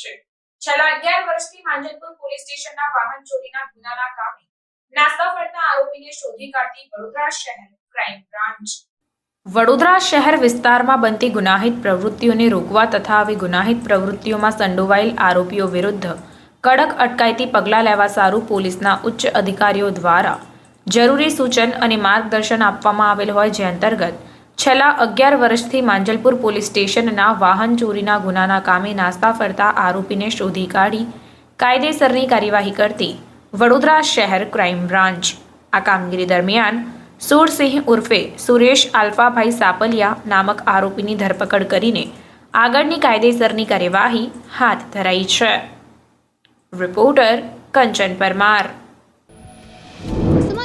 છે. છેલ્લા અગિયાર વર્ષથી માંજલપુર પોલીસ સ્ટેશનના વાહન ચોરીના ગુનાના કામે નાસ્તા આરોપીને શોધી કાઢતી વડોદરા શહેર ક્રાઇમ બ્રાન્ચ. વડોદરા શહેર વિસ્તારમાં બનતી ગુનાહિત પ્રવૃત્તિઓને રોકવા તથા આવી ગુનાહિત પ્રવૃત્તિઓમાં સંડોવાયેલ આરોપીઓ વિરુદ્ધ કડક અટકાયતી પગલાં લેવા સારું પોલીસના ઉચ્ચ અધિકારીઓ દ્વારા જરૂરી સૂચન અને માર્ગદર્શન આપવામાં આવેલ હોય જે અંતર્ગત છેલ્લા અગિયાર વર્ષથી માંજલપુર પોલીસ સ્ટેશનના વાહન ચોરીના ગુનાના કામે નાસ્તા ફરતા આરોપીને શોધી કાઢી, કાયદેસરની કાર્યવાહી કરતી વડોદરા શહેર ક્રાઇમ બ્રાન્ચ. આ કામગીરી દરમિયાન સુરસિંહ ઉર્ફે સુરેશ આલ્ફાભાઈ સાપલિયા નામક આરોપીની ધરપકડ કરીને આગળની કાયદેસરની કાર્યવાહી હાથ ધરાઈ છે. રિપોર્ટર કંચન પરમાર.